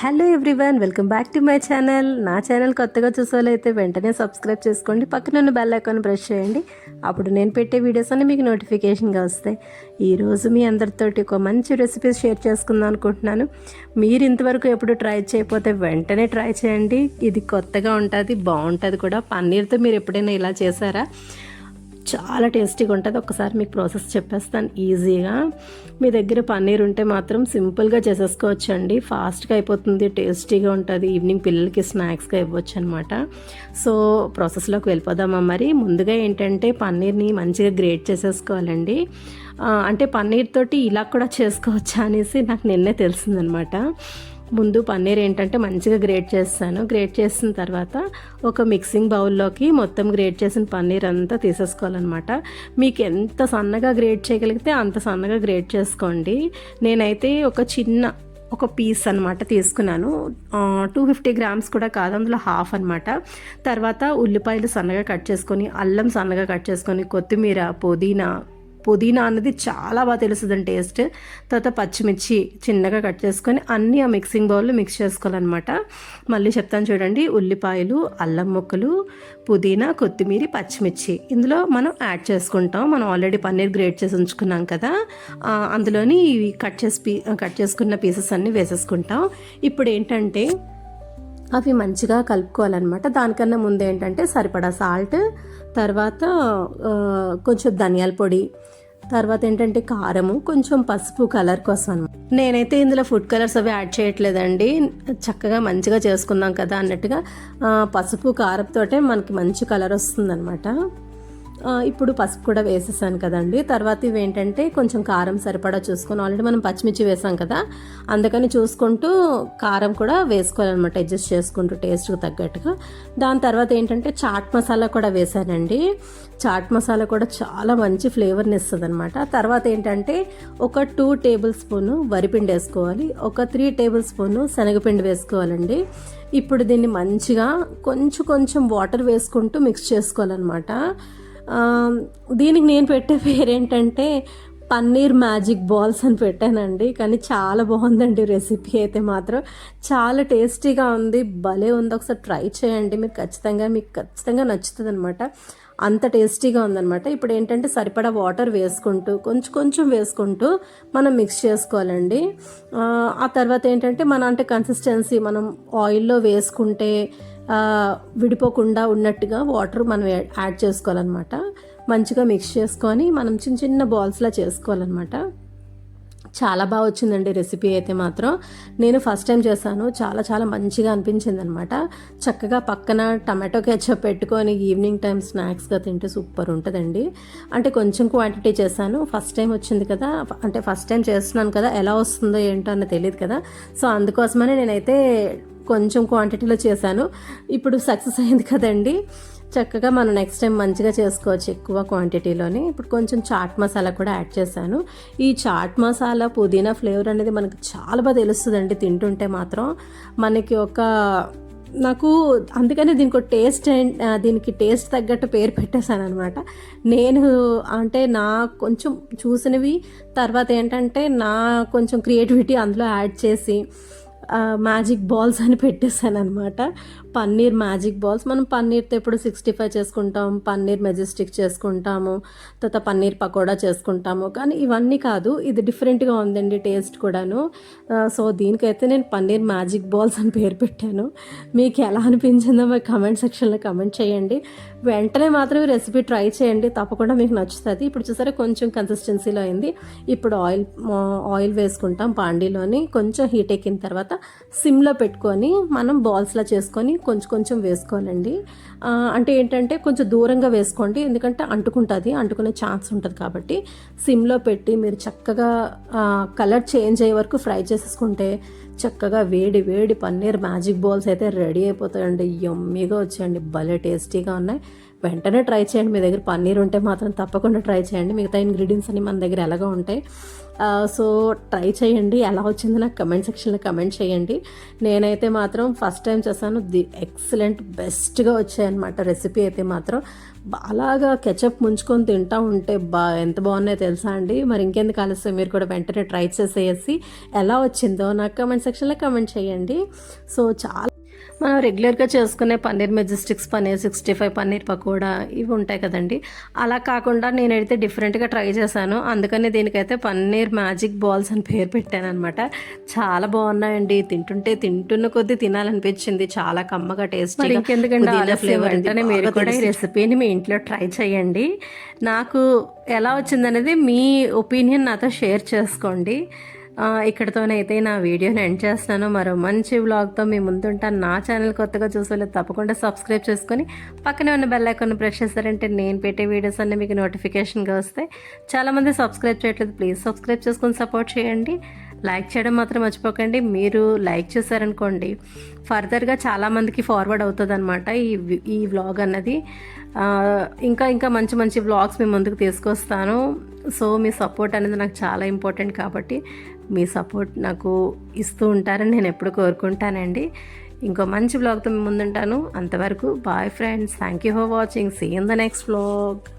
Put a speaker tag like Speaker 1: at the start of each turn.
Speaker 1: Hello everyone welcome back to my channel. నా channel కొత్తగా చూసేవాళ్ళైతే వెంటనే సబ్స్క్రైబ్ చేసుకోండి. పక్కన ఉన్న బెల్ ఐకాన్ ప్రెస్ చేయండి. అప్పుడు నేను పెట్టే వీడియోస్ అన్ని మీకు నోటిఫికేషన్గా వస్తాయి. ఈరోజు మీ అందరితోటి ఒక మంచి రెసిపీ షేర్ చేసుకుందాం అనుకుంటున్నాను. మీరు ఇంతవరకు ఎప్పుడు ట్రై చేయకపోతే వెంటనే ట్రై చేయండి. ఇది కొత్తగా ఉంటుంది బాగుంటుంది కూడా. పన్నీర్తో మీరు ఎప్పుడైనా ఇలా చేశారా? చాలా టేస్టీగా ఉంటుంది. ఒకసారి మీకు ప్రాసెస్ చెప్పేస్తాను. ఈజీగా. మీ దగ్గర పన్నీర్ ఉంటే మాత్రం సింపుల్గా చేసేసుకోవచ్చు అండి ఫాస్ట్గా అయిపోతుంది టేస్టీగా ఉంటుంది. ఈవినింగ్ పిల్లలకి స్నాక్స్గా ఇవ్వచ్చు అనమాట సో ప్రాసెస్లోకి వెళ్ళిపోదామా మరి? ముందుగా ఏంటంటే పన్నీర్ని మంచిగా గ్రేట్ చేసేసుకోవాలండి. అంటే పన్నీర్ తోటి ఇలా కూడా చేసుకోవచ్చా అనేసి నాకు నిన్నే తెలిసిందనమాట ముందు పన్నీర్ ఏంటంటే మంచిగా గ్రేట్ చేస్తాను. గ్రేట్ చేసిన తర్వాత ఒక మిక్సింగ్ బౌల్లోకి మొత్తం గ్రేట్ చేసిన పన్నీర్ అంతా తీసేసుకోవాలన్నమాట. మీకు ఎంత సన్నగా గ్రేట్ చేయగలిగితే అంత సన్నగా గ్రేట్ చేసుకోండి. నేనైతే ఒక చిన్న ఒక పీస్ అనమాట తీసుకున్నాను. టూ ఫిఫ్టీ గ్రామ్స్ కూడా కాదు అందులో హాఫ్ అనమాట తర్వాత ఉల్లిపాయలు సన్నగా కట్ చేసుకొని అల్లం సన్నగా కట్ చేసుకొని కొత్తిమీర పుదీనా పుదీనా అన్నది చాలా బాగా తెలుస్తుంది టేస్ట్. తర్వాత పచ్చిమిర్చి చిన్నగా కట్ చేసుకొని అన్నీ ఆ మిక్సింగ్ బౌల్లో మిక్స్ చేసుకోవాలన్నమాట. మళ్ళీ చెప్తాను చూడండి ఉల్లిపాయలు అల్లం ముక్కలు పుదీనా కొత్తిమీర పచ్చిమిర్చి ఇందులో మనం యాడ్ చేసుకుంటాం. మనం ఆల్రెడీ పన్నీర్ గ్రేట్ చేసి ఉంచుకున్నాం కదా అందులోని ఇవి కట్ చేసి పీ కట్ చేసుకున్న పీసెస్ అన్నీ వేసేసుకుంటాం. ఇప్పుడు ఏంటంటే అవి మంచిగా కలుపుకోవాలన్నమాట. దానికన్నా ముందు ఏంటంటే సరిపడా సాల్ట్ తర్వాత కొంచెం ధనియాల పొడి తర్వాత ఏంటంటే కారము కొంచెం పసుపు కలర్ కోసం అనమాట నేనైతే ఇందులో ఫుడ్ కలర్స్ అవి యాడ్ చేయట్లేదండి. చక్కగా మంచిగా చేసుకుందాం కదా అన్నట్టుగా పసుపు కారంతోటే మనకి మంచి కలర్ వస్తుందన్నమాట. ఇప్పుడు పసుపు కూడా వేసేసాను కదండి. తర్వాత ఇవి ఏంటంటే కొంచెం కారం సరిపడా చూసుకొని ఆల్రెడీ మనం పచ్చిమిర్చి వేసాం కదా అందుకని చూసుకుంటూ కారం కూడా వేసుకోవాలన్నమాట అడ్జస్ట్ చేసుకుంటూ టేస్ట్కి తగ్గట్టుగా. దాని తర్వాత ఏంటంటే చాట్ మసాలా కూడా వేసానండి. చాట్ మసాలా కూడా చాలా మంచి ఫ్లేవర్ని ఇస్తుంది అనమాట తర్వాత ఏంటంటే ఒక టూ టేబుల్ స్పూను వరిపిండి వేసుకోవాలి ఒక త్రీ టేబుల్ స్పూను శనగపిండి వేసుకోవాలండి. ఇప్పుడు దీన్ని మంచిగా కొంచెం కొంచెం వాటర్ వేసుకుంటూ మిక్స్ చేసుకోవాలన్నమాట. దీనికి నేను పెట్టే పేరు ఏంటంటే పన్నీర్ మ్యాజిక్ బాల్స్ అని పెట్టానండి. కానీ చాలా బాగుందండి రెసిపీ అయితే మాత్రం. చాలా టేస్టీగా ఉంది. భలే ఉంది. ఒకసారి ట్రై చేయండి. మీరు ఖచ్చితంగా మీకు ఖచ్చితంగా నచ్చుతుంది అనమాట అంత టేస్టీగా ఉందన్నమాట. ఇప్పుడు ఏంటంటే సరిపడా వాటర్ వేసుకుంటూ కొంచెం కొంచెం వేసుకుంటూ మనం మిక్స్ చేసుకోవాలండి. ఆ, తర్వాత ఏంటంటే మన అంటే కన్సిస్టెన్సీ మనం ఆయిల్లో వేసుకుంటే విడిపోకుండా ఉన్నట్టుగా వాటర్ మనం యాడ్ చేసుకోవాలన్నమాట. మంచిగా మిక్స్ చేసుకొని మనం చిన్న చిన్న బాల్స్లా చేసుకోవాలన్నమాట. చాలా బాగా వచ్చిందండి రెసిపీ అయితే మాత్రం. నేను ఫస్ట్ టైం చేశాను. చాలా చాలా మంచిగా అనిపించింది అనమాట చక్కగా పక్కన టమాటో కెచ్చప్ పెట్టుకొని ఈవినింగ్ టైం స్నాక్స్గా తింటే సూపర్ ఉంటుందండి. అంటే కొంచెం క్వాంటిటీ చేశాను. ఫస్ట్ టైం వచ్చింది కదా అంటే ఫస్ట్ టైం చేస్తున్నాను కదా ఎలా వస్తుందో ఏంటో అని తెలియదు కదా. సో అందుకోసమనే నేనైతే కొంచెం క్వాంటిటీలో చేశాను. ఇప్పుడు సక్సెస్ అయింది కదండి. చక్కగా మనం నెక్స్ట్ టైం మంచిగా చేసుకోవచ్చు ఎక్కువ క్వాంటిటీలోనే ఇప్పుడు కొంచెం చాట్ మసాలా కూడా యాడ్ చేశాను. ఈ చాట్ మసాలా పుదీనా ఫ్లేవర్ అనేది మనకు చాలా బాగా తెలుస్తుందండి తింటుంటే మాత్రం. మనకి ఒక నాకు అందుకనే దీనికి ఒక టేస్ట్ అండ్- దీనికి టేస్ట్ తగ్గట్టు పేరు పెట్టేశాను అనమాట నేను అంటే నా కొంచెం చూసినవి తర్వాత ఏంటంటే నా కొంచెం క్రియేటివిటీ అందులో యాడ్ చేసి మ్యాజిక్ బాల్స్ అని పెట్టేశాను అనమాట పన్నీర్ మ్యాజిక్ బాల్స్. మనం పన్నీర్తో ఇప్పుడు సిక్స్టీ ఫైవ్ చేసుకుంటాం పన్నీర్ మెజెస్టిక్ చేసుకుంటాము తర్వాత పన్నీర్ పకోడా చేసుకుంటాము. కానీ ఇవన్నీ కాదు ఇది డిఫరెంట్గా ఉందండి టేస్ట్ కూడాను. సో దీనికైతే నేను పన్నీర్ మ్యాజిక్ బాల్స్ అని పేరు పెట్టాను. మీకు ఎలా అనిపించిందో మరి కమెంట్ సెక్షన్లో కమెంట్ చేయండి. వెంటనే మాత్రం రెసిపీ ట్రై చేయండి. తప్పకుండా మీకు నచ్చుతుంది. ఇప్పుడు చూసారా కొంచెం కన్సిస్టెన్సీలో అయింది. ఇప్పుడు ఆయిల్ ఆయిల్ వేసుకుంటాం పాండీలోని. కొంచెం హీట్ ఎక్కిన తర్వాత సిమ్లో పెట్టుకొని మనం బాల్స్లా చేసుకొని కొంచెం కొంచెం వేసుకోవాలండి. అంటే ఏంటంటే కొంచెం దూరంగా వేసుకోండి. ఎందుకంటే అంటుకుంటుంది. అంటుకునే ఛాన్స్ ఉంటుంది కాబట్టి సిమ్లో పెట్టి మీరు చక్కగా కలర్ చేంజ్ అయ్యే వరకు ఫ్రై చేసేసుకుంటే చక్కగా వేడి వేడి పన్నీర్ మ్యాజిక్ బాల్స్ అయితే రెడీ అయిపోతాయండి. యమ్మీగా వచ్చాయండి. భలే టేస్టీగా ఉన్నాయి. వెంటనే ట్రై చేయండి. మీ దగ్గర పన్నీర్ ఉంటే మాత్రం తప్పకుండా ట్రై చేయండి. మిగతా ఇంగ్రీడియంట్స్ అన్ని మన దగ్గర ఎలాగో ఉంటాయి. సో ట్రై చేయండి. ఎలా వచ్చిందో నాకు కమెంట్ సెక్షన్లో కమెంట్ చేయండి. నేనైతే మాత్రం ఫస్ట్ టైం చేశాను. ది ఎక్సలెంట్ బెస్ట్గా వచ్చాయన్నమాట. రెసిపీ అయితే మాత్రం. అలాగా కెచప్ ముంచుకొని తింటా ఉంటే బా ఎంత బాగున్నాయో తెలుసా అండి? మరి ఇంకెందుకు ఆలస్యం? మీరు కూడా వెంటనే ట్రై చేసేసి ఎలా వచ్చిందో నాకు కమెంట్ సెక్షన్లో కమెంట్ చేయండి. సో చాలా మనం రెగ్యులర్గా చేసుకునే paneer majestics paneer sixty five paneer pakoda ఇవి ఉంటాయి కదండి. అలా కాకుండా నేనైతే డిఫరెంట్గా ట్రై చేశాను. అందుకని దీనికైతే పన్నీర్ మ్యాజిక్ బాల్స్ అని పేరు పెట్టాను అనమాట చాలా బాగున్నాయండి. తింటుంటే తింటున్న కొద్దీ తినాలనిపించింది. చాలా కమ్మగా టేస్ట్ ఇంకెందుకంటే ఫ్లేవర్ అంటేనే మీరు కూడా ఈ రెసిపీని మీ ఇంట్లో ట్రై చేయండి. నాకు ఎలా వచ్చిందనేది మీ ఒపీనియన్ నాతో షేర్ చేసుకోండి. ఇక్కడితోనైతే నా వీడియోని ఎండ్ చేస్తున్నాను మరో మంచి వ్లాగ్తో మీ ముందుంటాను. నా ఛానల్ కొత్తగా చూసేలేదు తప్పకుండా సబ్స్క్రైబ్ చేసుకొని పక్కనే ఉన్న బెల్ ఐకాన్ ప్రెస్ చేస్తారంటే నేను పెట్టే వీడియోస్ అన్నీ మీకు నోటిఫికేషన్గా వస్తాయి. చాలామంది సబ్స్క్రైబ్ చేయట్లేదు. ప్లీజ్ సబ్స్క్రైబ్ చేసుకొని సపోర్ట్ చేయండి. లైక్ చేయడం మాత్రం మర్చిపోకండి. మీరు లైక్ చేశారనుకోండి ఫర్దర్గా చాలామందికి ఫార్వర్డ్ అవుతుంది అనమాట ఈ ఈ వ్లాగ్ అన్నది. ఇంకా ఇంకా మంచి మంచి వ్లాగ్స్ మీ ముందుకు తీసుకొస్తాను. సో మీ సపోర్ట్ అనేది నాకు చాలా ఇంపార్టెంట్ కాబట్టి మీ సపోర్ట్ నాకు ఇస్తూ ఉంటారని నేను ఎప్పుడు కోరుకుంటానండి. ఇంకో మంచి బ్లాగ్తో ముందుంటాను. అంతవరకు bye friends. Thank you for watching. See in the next blog